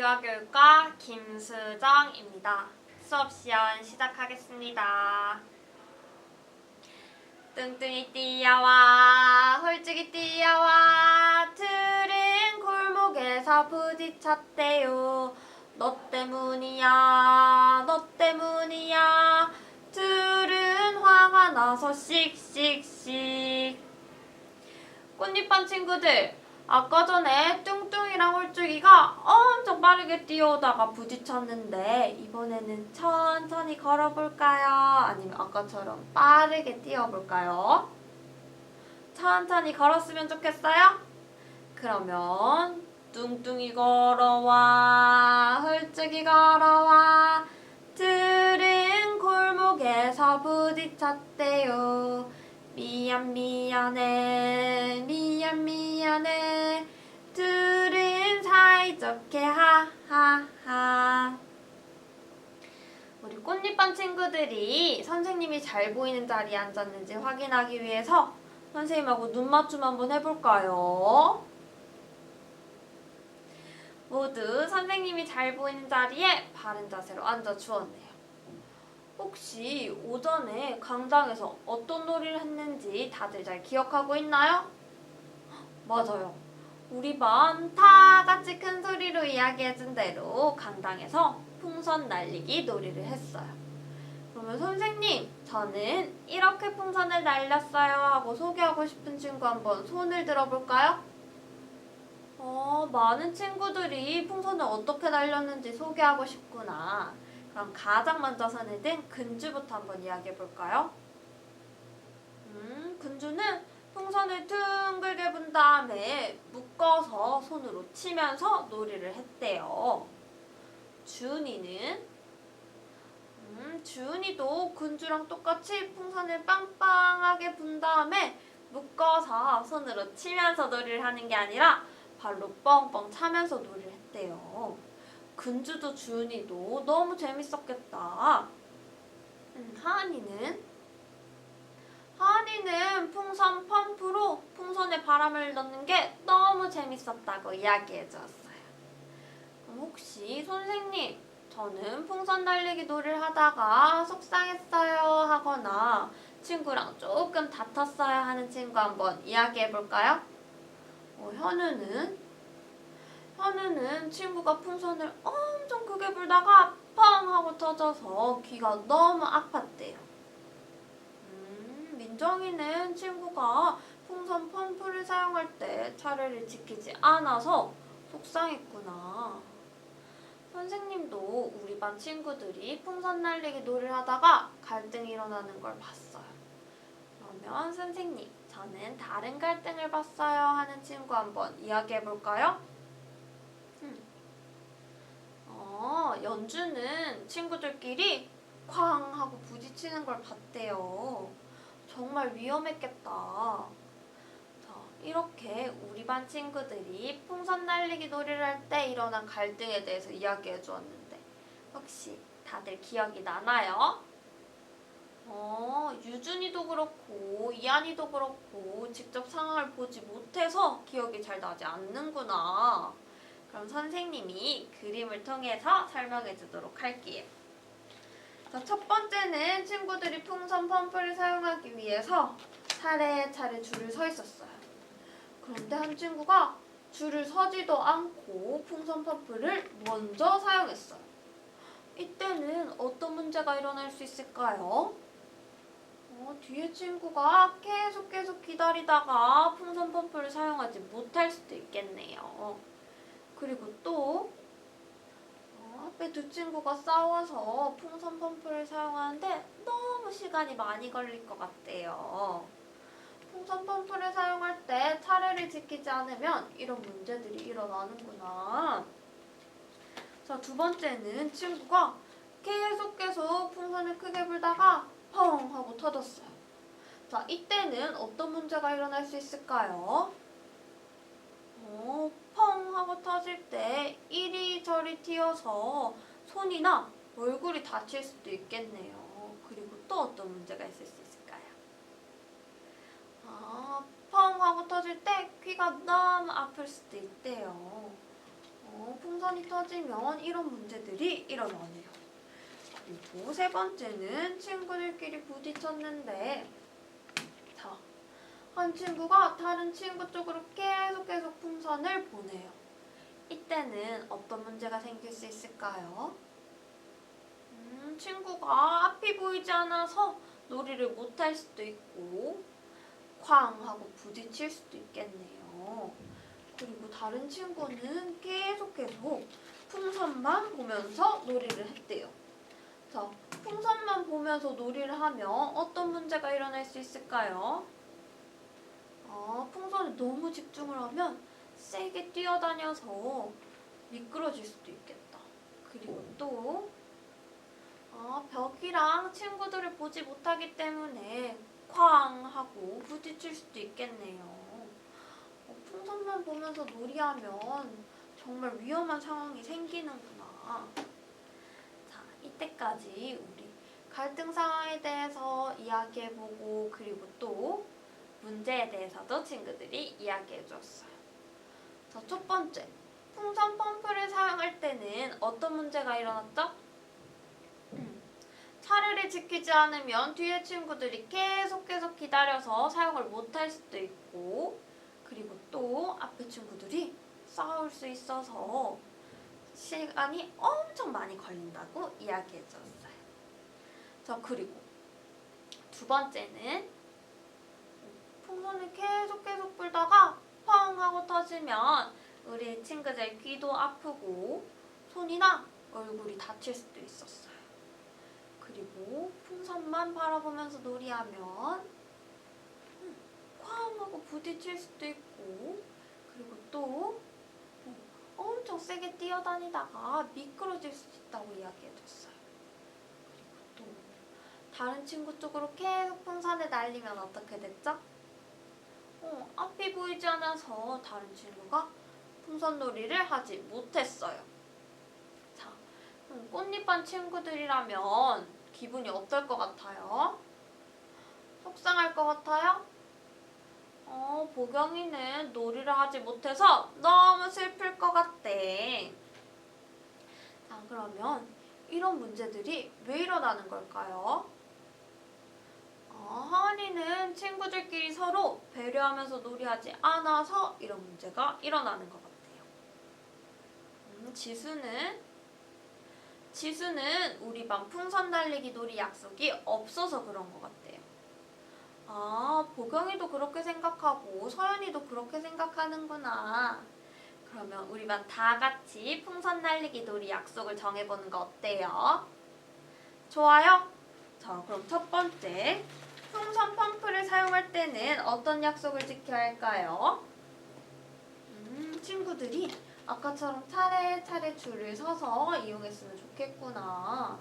유아교육과 김수정입니다. 수업 시연 시작하겠습니다. 뚱뚱이 뛰어와 홀쭉이 뛰어와 틀은 골목에서 부딪혔대요. 너 때문이야 너 때문이야 틀은 화가 나서 씩씩씩 꽃잎반 친구들 아까 전에 뚱뚱 이랑 홀쭉이가 엄청 빠르게 뛰어오다가 부딪혔는데 이번에는 천천히 걸어볼까요? 아니면 아까처럼 빠르게 뛰어볼까요? 천천히 걸었으면 좋겠어요? 그러면 뚱뚱이 걸어와 홀쭉이 걸어와 들은 골목에서 부딪혔대요 미안 미안해 미안 미안해 이좋게 하하하 우리 꽃잎반 친구들이 선생님이 잘 보이는 자리에 앉았는지 확인하기 위해서 선생님하고 눈 맞춤 한번 해볼까요? 모두 선생님이 잘 보이는 자리에 바른 자세로 앉아 주었네요. 혹시 오전에 강당에서 어떤 놀이를 했는지 다들 잘 기억하고 있나요? 맞아요. 우리 반다 같이 큰 소리로 이야기해준 대로 강당에서 풍선 날리기 놀이를 했어요. 그러면 선생님, 저는 이렇게 풍선을 날렸어요 하고 소개하고 싶은 친구 한번 손을 들어볼까요? 어, 많은 친구들이 풍선을 어떻게 날렸는지 소개하고 싶구나. 그럼 가장 먼저 손에 든 근주부터 한번 이야기해 볼까요? 음, 근주는 풍선을 둥글게 분 다음에 묶어서 손으로 치면서 놀이를 했대요. 주은이는 음, 주은이도 근주랑 똑같이 풍선을 빵빵하게 분 다음에 묶어서 손으로 치면서 놀이를 하는 게 아니라 발로 뻥뻥 차면서 놀이를 했대요. 근주도 주은이도 너무 재밌었겠다. 음, 하은이는 하은이는 풍선 펌프로 풍선에 바람을 넣는 게 너무 재밌었다고 이야기해. 그럼 혹시 선생님, 저는 풍선 날리기 놀이를 하다가 속상했어요 하거나 친구랑 조금 다퉜어요 하는 친구 한번 이야기해 볼까요? 어, 현우는 현우는 친구가 풍선을 엄청 크게 불다가 펑 하고 터져서 귀가 너무 아팠대요. 음, 민정이는 친구가 풍선 펌프를 사용할 때 차례를 지키지 않아서 속상했구나. 선생님도 우리 반 친구들이 풍선 날리기 놀이를 하다가 갈등이 일어나는 걸 봤어요. 그러면 선생님, 저는 다른 갈등을 봤어요 하는 친구 한번 이야기해 볼까요? 음. 어, 연주는 친구들끼리 쾅 하고 부딪히는 걸 봤대요. 정말 위험했겠다. 자, 이렇게 우리 반 친구들이 풍선 날리기 놀이를 할 때 일어난 갈등에 대해서 이야기해 주었는데 혹시 다들 기억이 나나요? 어, 유준이도 그렇고 이한이도 그렇고 직접 상황을 보지 못해서 기억이 잘 나지 않는구나. 그럼 선생님이 그림을 통해서 설명해 주도록 할게요. 자, 첫 번째는 친구들이 풍선 펌프를 사용하기 위해서 차례차례 줄을 서 있었어요. 그런데 한 친구가 줄을 서지도 않고 풍선 펌프를 먼저 사용했어요. 이때는 어떤 문제가 일어날 수 있을까요? 어, 뒤에 친구가 계속 계속 기다리다가 풍선 펌프를 사용하지 못할 수도 있겠네요. 그리고 또 어, 앞에 두 친구가 싸워서 풍선 펌프를 사용하는데 너무 시간이 많이 걸릴 것 같대요. 풍선 펌프를 사용할 때 차례를 지키지 않으면 이런 문제들이 일어나는구나. 자, 두 번째는 친구가 계속 계속 풍선을 크게 불다가 펑 하고 터졌어요. 자, 이때는 어떤 문제가 일어날 수 있을까요? 어, 펑 하고 터질 때 이리저리 튀어서 손이나 얼굴이 다칠 수도 있겠네요. 그리고 또 어떤 문제가 있을 수 있을까요? 아, 펑 하고 터질 때 귀가 너무 아플 수도 있대요. 어, 어, 풍선이 터지면 이런 문제들이 일어나네요. 그리고 세 번째는 친구들끼리 부딪혔는데, 자, 한 친구가 다른 친구 쪽으로 계속 계속 풍선을 보내요. 이때는 어떤 문제가 생길 수 있을까요? 음, 친구가 앞이 보이지 않아서 놀이를 못할 수도 있고, 쾅 하고 부딪힐 수도 있겠네요. 그리고 다른 친구는 계속 계속 풍선만 보면서 놀이를 했대요. 자, 풍선만 보면서 놀이를 하면 어떤 문제가 일어날 수 있을까요? 아, 풍선에 너무 집중을 하면 세게 뛰어다녀서 미끄러질 수도 있겠다. 그리고 또, 아, 벽이랑 친구들을 보지 못하기 때문에 쾅 하고 부딪힐 수도 있겠네요. 어, 풍선만 보면서 놀이하면 정말 위험한 상황이 생기는구나. 자, 이때까지 우리 갈등 상황에 대해서 이야기해보고 그리고 또 문제에 대해서도 친구들이 이야기해 주었어요. 자, 첫 번째. 풍선 펌프를 사용할 때는 어떤 문제가 일어났죠? 음, 차례를 지키지 않으면 뒤에 친구들이 계속 계속 기다려서 사용을 못할 수도 있고 그리고 또 앞에 친구들이 싸울 수 있어서 시간이 엄청 많이 걸린다고 이야기해 줬어요. 자, 그리고 두 번째는 풍선을 계속 계속 불다가 펑 하고 터지면 우리 친구들 귀도 아프고 손이나 얼굴이 다칠 수도 있었어요. 그리고 풍선만 바라보면서 놀이하면 음, 쾅 하고 부딪힐 수도 있고 그리고 또 음, 엄청 세게 뛰어다니다가 미끄러질 수 있다고 이야기해줬어요. 그리고 또 다른 친구 쪽으로 계속 풍선을 날리면 어떻게 됐죠? 어, 앞이 보이지 않아서 다른 친구가 풍선 놀이를 하지 못했어요. 자, 꽃잎반 친구들이라면 기분이 어떨 것 같아요? 속상할 것 같아요? 어, 보경이는 놀이를 하지 못해서 너무 슬플 것 같대. 자, 그러면 이런 문제들이 왜 일어나는 걸까요? 어, 하은이는 친구들끼리 서로 배려하면서 놀이하지 않아서 이런 문제가 일어나는 것 같아요. 음, 지수는 지수는 우리 반 풍선 달리기 놀이 약속이 없어서 그런 것 같대요. 아, 보경이도 그렇게 생각하고 서연이도 그렇게 생각하는구나. 그러면 우리 반 다 같이 풍선 날리기 놀이 약속을 정해보는 거 어때요? 좋아요? 자, 그럼 첫 번째. 풍선 펌프를 사용할 때는 어떤 약속을 지켜야 할까요? 음, 친구들이 아까처럼 차례차례 줄을 서서 이용했으면 좋겠구나.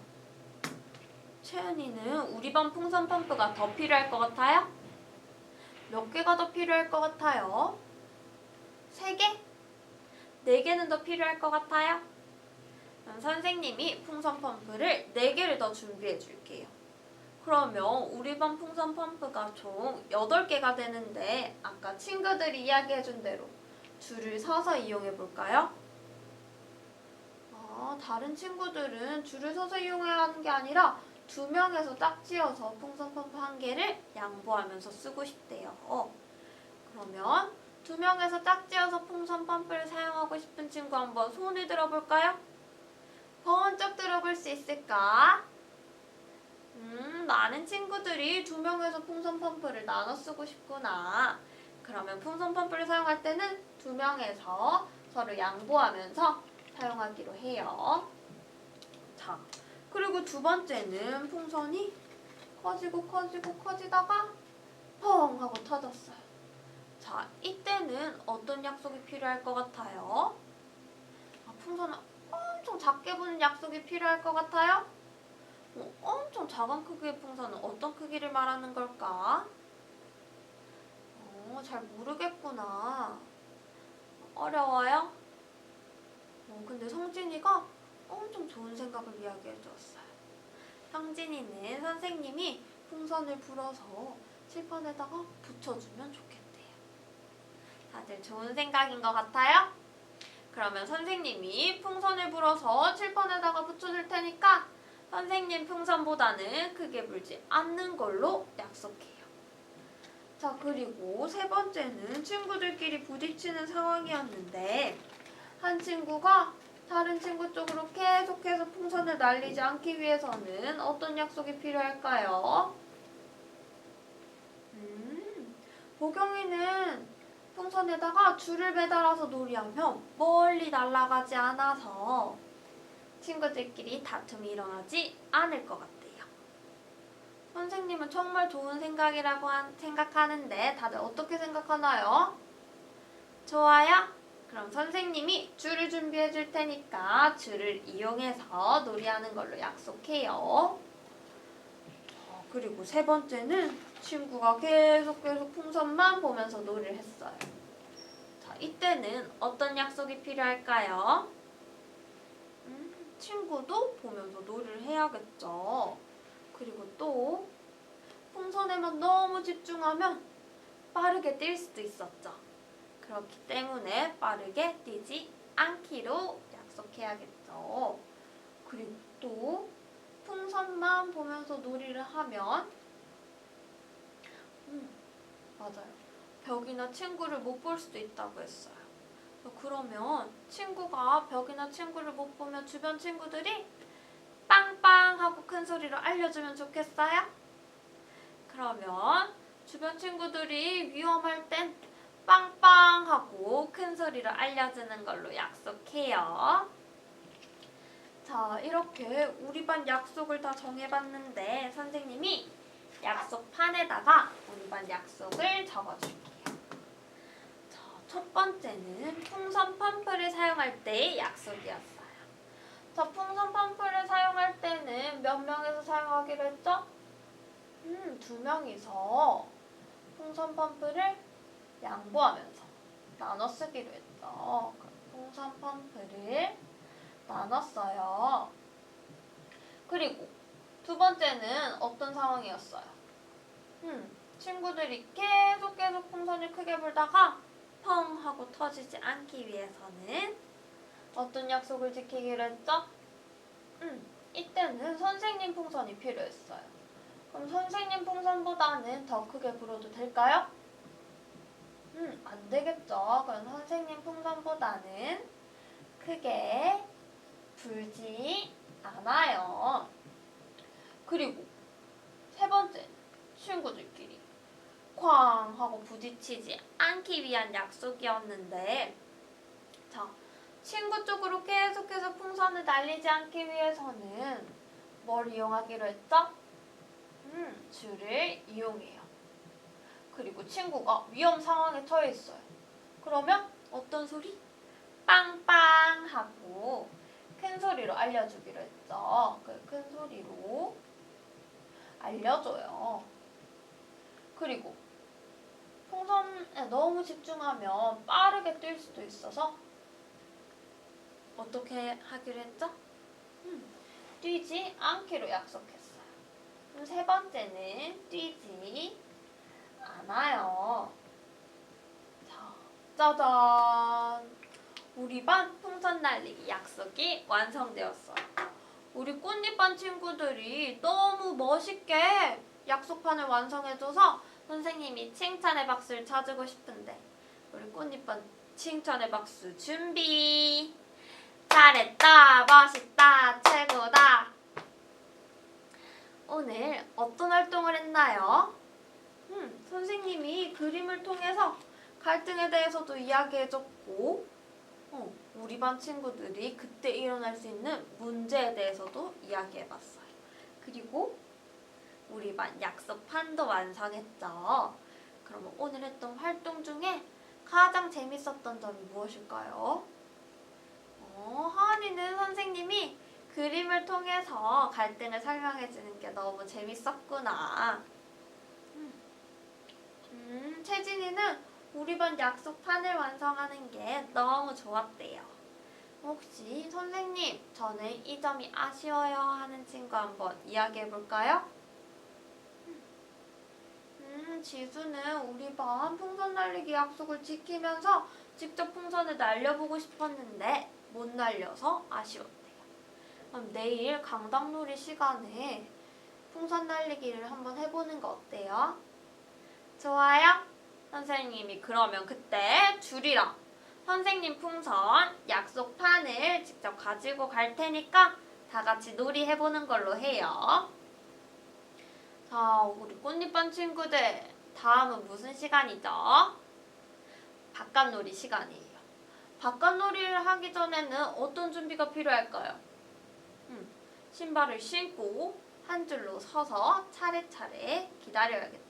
채은이는 우리 반 풍선 펌프가 더 필요할 것 같아요? 몇 개가 더 필요할 것 같아요? 세 개? 네 개는 더 필요할 것 같아요? 그럼 선생님이 풍선 펌프를 네 개를 더 준비해 줄게요. 그러면 우리 반 풍선 펌프가 총 8개가 되는데 아까 친구들이 이야기해 준 대로 줄을 서서 이용해 볼까요? 아, 다른 친구들은 줄을 서서 이용해야 하는 게 아니라 두 명에서 짝지어서 풍선 펌프 한 개를 양보하면서 쓰고 싶대요. 그러면 두 명에서 짝지어서 풍선 펌프를 사용하고 싶은 친구 한번 손을 들어볼까요? 번쩍 들어볼 수 있을까? 음, 많은 친구들이 두 명에서 풍선 펌프를 나눠 쓰고 싶구나. 그러면 풍선 펌프를 사용할 때는 두 명에서 서로 양보하면서 사용하기로 해요. 자, 그리고 두 번째는 풍선이 커지고 커지고 커지다가 펑 하고 터졌어요. 자, 이때는 어떤 약속이 필요할 것 같아요? 아, 풍선을 엄청 작게 부는 약속이 필요할 것 같아요? 어, 엄청 작은 크기의 풍선은 어떤 크기를 말하는 걸까? 어, 잘 모르겠구나. 어려워요? 어, 근데 성진이가 엄청 좋은 생각을 이야기해 주었어요. 성진이는 선생님이 풍선을 불어서 칠판에다가 붙여주면 좋겠대요. 다들 좋은 생각인 것 같아요? 그러면 선생님이 풍선을 불어서 칠판에다가 붙여줄 테니까 선생님 풍선보다는 크게 불지 않는 걸로 약속해요. 자, 그리고 세 번째는 친구들끼리 부딪히는 상황이었는데 한 친구가 다른 친구 쪽으로 계속해서 풍선을 날리지 않기 위해서는 어떤 약속이 필요할까요? 음, 보경이는 풍선에다가 줄을 매달아서 놀이하면 멀리 날아가지 않아서 친구들끼리 다툼이 일어나지 않을 것 같아요. 선생님은 정말 좋은 생각이라고 한- 생각하는데 다들 어떻게 생각하나요? 좋아요? 그럼 선생님이 줄을 준비해 줄 테니까 줄을 이용해서 놀이하는 걸로 약속해요. 어, 그리고 세 번째는 친구가 계속 계속 풍선만 보면서 놀이를 했어요. 자, 이때는 어떤 약속이 필요할까요? 음, 친구도 보면서 놀이를 해야겠죠. 그리고 또 풍선에만 너무 집중하면 빠르게 뛸 수도 있었죠. 그렇기 때문에 빠르게 뛰지 않기로 약속해야겠죠. 그리고 또 풍선만 보면서 놀이를 하면 음, 맞아요. 벽이나 친구를 못 볼 수도 있다고 했어요. 그러면 친구가 벽이나 친구를 못 보면 주변 친구들이 빵빵 하고 큰 소리로 알려주면 좋겠어요? 그러면 주변 친구들이 위험할 땐 빵빵 하고 큰 소리로 알려주는 걸로 약속해요. 자, 이렇게 우리 반 약속을 다 정해봤는데 선생님이 약속판에다가 우리 반 약속을 적어줄게요. 자, 첫 번째는 풍선 펌프를 사용할 때의 약속이었어요. 자, 풍선 펌프를 사용할 때는 몇 명에서 사용하기로 했죠? 음, 두 명이서 풍선 펌프를 양보하면서 나눠 쓰기로 했죠. 풍선 펌프를 나눴어요. 그리고 두 번째는 어떤 상황이었어요? 음, 친구들이 계속 계속 풍선을 크게 불다가 펑 하고 터지지 않기 위해서는 어떤 약속을 지키기로 했죠? 음, 이때는 선생님 풍선이 필요했어요. 그럼 선생님 풍선보다는 더 크게 불어도 될까요? 음, 안 되겠죠. 그럼 선생님 풍선보다는 크게 불지 않아요. 그리고 세 번째, 친구들끼리 쾅 하고 부딪히지 않기 위한 약속이었는데, 자, 친구 쪽으로 계속해서 풍선을 날리지 않기 위해서는 뭘 이용하기로 했죠? 음, 줄을 이용해요. 그리고 친구가 위험 상황에 처해 있어요. 그러면 어떤 소리? 빵빵 하고 큰 소리로 알려주기로 했죠. 그 큰 소리로 알려줘요. 그리고 풍선에 너무 집중하면 빠르게 뛸 수도 있어서 어떻게 하기로 했죠? 음, 뛰지 않기로 약속했어요. 그럼 세 번째는 뛰지 않아요. 자, 짜잔! 우리 반 풍선 날리기 약속이 완성되었어요. 우리 꽃잎반 친구들이 너무 멋있게 약속판을 완성해줘서 선생님이 칭찬의 박수를 쳐주고 싶은데 우리 꽃잎반 칭찬의 박수 준비! 잘했다, 멋있다, 최고다! 오늘 어떤 활동을 했나요? 음, 선생님이 그림을 통해서 갈등에 대해서도 이야기해줬고, 어, 우리 반 친구들이 그때 일어날 수 있는 문제에 대해서도 이야기해봤어요. 그리고 우리 반 약속판도 완성했죠. 그러면 오늘 했던 활동 중에 가장 재밌었던 점이 무엇일까요? 어, 하은이는 선생님이 그림을 통해서 갈등을 설명해주는 게 너무 재밌었구나. 음, 음, 채진이는 우리 반 약속판을 완성하는 게 너무 좋았대요. 혹시 선생님, 저는 이 점이 아쉬워요 하는 친구 한번 이야기해 볼까요? 음, 음, 지수는 우리 반 풍선 날리기 약속을 지키면서 직접 풍선을 날려보고 싶었는데 못 날려서 아쉬웠대요. 그럼 내일 강당놀이 시간에 풍선 날리기를 한번 해보는 거 어때요? 좋아요? 선생님이 그러면 그때 줄이랑 선생님 풍선 약속 판을 직접 가지고 갈 테니까 다 같이 놀이 해보는 걸로 해요. 자, 우리 꽃잎반 친구들, 다음은 무슨 시간이죠? 바깥놀이 시간이에요. 바깥놀이를 하기 전에는 어떤 준비가 필요할까요? 음, 신발을 신고 한 줄로 서서 차례차례 기다려야겠죠.